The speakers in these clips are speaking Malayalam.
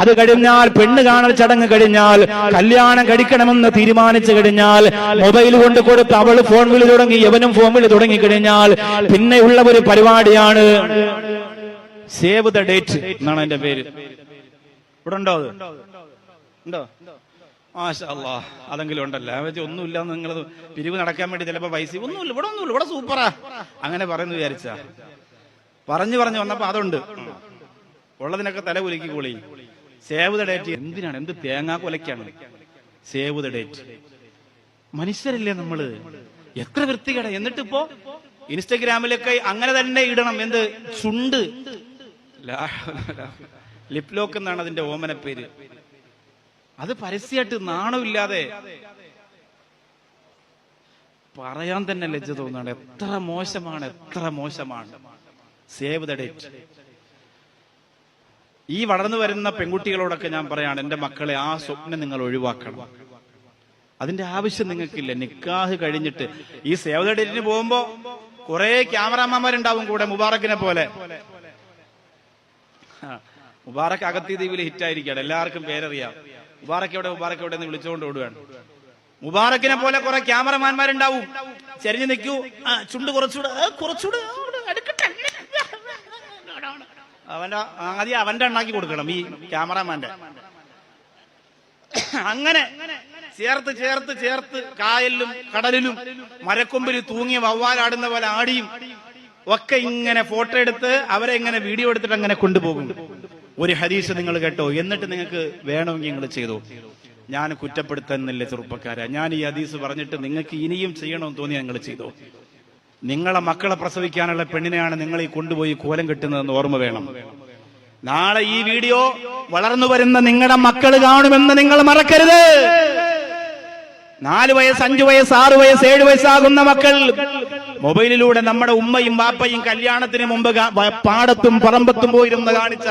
അത് കഴിഞ്ഞാൽ പെണ്ണ് കാണൽ ചടങ്ങ് കഴിഞ്ഞാൽ കല്യാണം കഴിക്കണമെന്ന് തീരുമാനിച്ചു കഴിഞ്ഞാൽ മൊബൈൽ കൊണ്ട് കൊടുത്ത് അവൾ ഫോൺ വിളി തുടങ്ങി യവനും ഫോൺ വിളി തുടങ്ങി കഴിഞ്ഞാൽ പിന്നെയുള്ള ഒരു പരിപാടിയാണ് സേവ് ദ ഡേറ്റ് എന്നാണ് എന്റെ പേര്. ഇവിടെ ഉണ്ടോ ഉണ്ടോ? മാഷാ അല്ലാ അതെങ്കിലും ഉണ്ടല്ലോ. ഒന്നുമില്ല നിങ്ങൾ പിരിവ് നടക്കാൻ വേണ്ടി ചിലപ്പോ പൈസ ഒന്നുമില്ല ഇവിടെ ഒന്നുമില്ല ഇവിടെ സൂപ്പറാ. അങ്ങനെ പറയുന്നു വിചാരിച്ച. പറഞ്ഞു പറഞ്ഞു വന്നപ്പോ അതുണ്ട്. ഉള്ളതിനൊക്കെ തല കുലുക്കി കൂളി. സേവ് ദ ഡേറ്റ് എന്തിനാണ്? എന്ത് തേങ്ങാ കൊലക്കാണ് സേവ് ദ ഡേറ്റ് മനുഷ്യരല്ലേ നമ്മൾ? എത്ര വൃത്തികേട. എന്നിട്ട് ഇപ്പോ ഇൻസ്റ്റഗ്രാമിലൊക്കെ അങ്ങനെ തന്നെ ഇടണം. എന്ത്? ചുണ്ട്. ലിപ് ലോക്ക് എന്നാണ് അതിന്റെ ഓമന പേര്. അത് പരസ്യമായിട്ട് നാണമില്ലാതെ പറയാൻ തന്നെ ലജ്ജ തോന്നുകയാണ് എത്ര മോശമാണ് എത്ര മോശമാണ്. സേവ് ദ ഡേറ്റ് ഈ വളർന്നു വരുന്ന പെൺകുട്ടികളോടൊക്കെ ഞാൻ പറയാണ് എന്റെ മക്കളെ ആ സ്വപ്നം നിങ്ങൾ ഒഴിവാക്കണം. അതിന്റെ ആവശ്യം നിങ്ങൾക്കില്ല. നിക്കാഹ് കഴിഞ്ഞിട്ട് ഈ സേവതടിന് പോകുമ്പോ കുറെ ക്യാമറാമാന്മാരുണ്ടാവും കൂടെ മുബാറക്കിനെ പോലെ. മുബാറക് മുബാറക്ക് അകത്തി ദ്വീപിൽ ഹിറ്റായിരിക്കുകയാണ്. എല്ലാവർക്കും പേരറിയാം. മുബാറക്ക് എവിടെ മുബാറക്ക് എവിടെ എന്ന് വിളിച്ചുകൊണ്ട് ഓടുകയാണ്. മുബാറക്കിനെ പോലെ കുറെ ക്യാമറമാന്മാരുണ്ടാവും. ചെരിഞ്ഞു നിൽക്കൂ. ചുണ്ട് കുറച്ചുകൂടെ കുറച്ചുകൂടെ. അവന്റെ ആദ്യം അവന്റെ ഉണ്ടാക്കി കൊടുക്കണം ഈ ക്യാമറമാന്റെ. അങ്ങനെ ചേർത്ത് ചേർത്ത് ചേർത്ത് കായലിലും കടലിലും മരക്കൊമ്പിൽ തൂങ്ങി വവ്വാലാടുന്ന പോലെ ആടിയും ഒക്കെ ഇങ്ങനെ ഫോട്ടോ എടുത്ത് അവരെ ഇങ്ങനെ വീഡിയോ എടുത്തിട്ട് അങ്ങനെ കൊണ്ടുപോകും. ഒരു ഹരീഷ് നിങ്ങൾ കേട്ടോ. എന്നിട്ട് നിങ്ങൾക്ക് വേണമെങ്കിൽ നിങ്ങൾ ചെയ്തു. ഞാൻ കുറ്റപ്പെടുത്തുന്നില്ല ചെറുപ്പക്കാരെ. ഞാൻ ഈ ഹദീസ് പറഞ്ഞിട്ട് നിങ്ങൾക്ക് ഇനിയും ചെയ്യണമെന്ന് തോന്നി ഞങ്ങൾ ചെയ്തു. നിങ്ങളെ മക്കളെ പ്രസവിക്കാനുള്ള പെണ്ണിനെയാണ് നിങ്ങൾ ഈ കൊണ്ടുപോയി കോലം കെട്ടുന്നതെന്ന് ഓർമ്മ വേണം. നാളെ ഈ വീഡിയോ വളർന്നു വരുന്ന നിങ്ങളുടെ മക്കൾ കാണുമെന്ന് നിങ്ങൾ മറക്കരുത്. നാല് വയസ്സ് അഞ്ചു വയസ്സ് ആറു വയസ്സ് ഏഴ് വയസ്സാകുന്ന മക്കൾ മൊബൈലിലൂടെ നമ്മുടെ ഉമ്മയും വാപ്പയും കല്യാണത്തിന് മുമ്പ് പാടത്തും പറമ്പത്തും പോയിരുന്ന് കാണിച്ച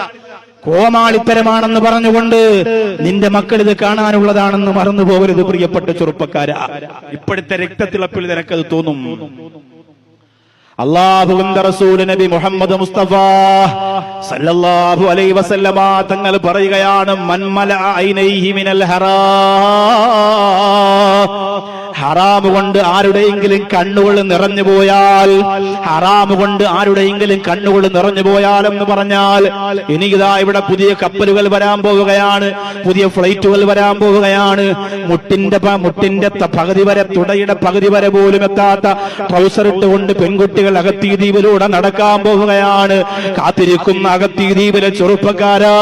കോമാളിത്തരമാണെന്ന് പറഞ്ഞുകൊണ്ട് നിന്റെ മക്കൾ ഇത് കാണാനുള്ളതാണെന്ന് മറന്നു പോകരുത് പ്രിയപ്പെട്ട ചെറുപ്പക്കാര. ഇപ്പോഴത്തെ രക്തത്തിളപ്പിൽ നിനക്കത് തോന്നും. അള്ളാഹുവിന്റെ റസൂൽ നബി മുഹമ്മദ് മുസ്തഫ സല്ലല്ലാഹു അലൈഹി വസല്ലമ തങ്ങൾ പറയുകയാണ് മൻമല ഐനൈഹി മിനൽ ഹറാം ഹറാം കൊണ്ട് ആരുടെയെങ്കിലും കണ്ണുകൾ നിറഞ്ഞു പോയാൽ ഹറാമ് കൊണ്ട് ആരുടെയെങ്കിലും കണ്ണുകൾ നിറഞ്ഞു പോയാൽ എന്ന് പറഞ്ഞാൽ എനിക്കിതാ ഇവിടെ പുതിയ കപ്പലുകൾ വരാൻ പോവുകയാണ് പുതിയ ഫ്ലൈറ്റുകൾ വരാൻ പോവുകയാണ്. മുട്ടിന്റെ മുട്ടിന്റെ പകുതി വരെ തുടയുടെ പകുതി വരെ പോലും എത്താത്ത ട്രൗസർ ഇട്ടുകൊണ്ട് പെൺകുട്ടികൾ അകത്തീ ദ്വീപിലൂടെ നടക്കാൻ പോവുകയാണ്. കാത്തിരിക്കുന്ന അകത്തീ ദ്വീപിലെ ചെറുപ്പക്കാരാ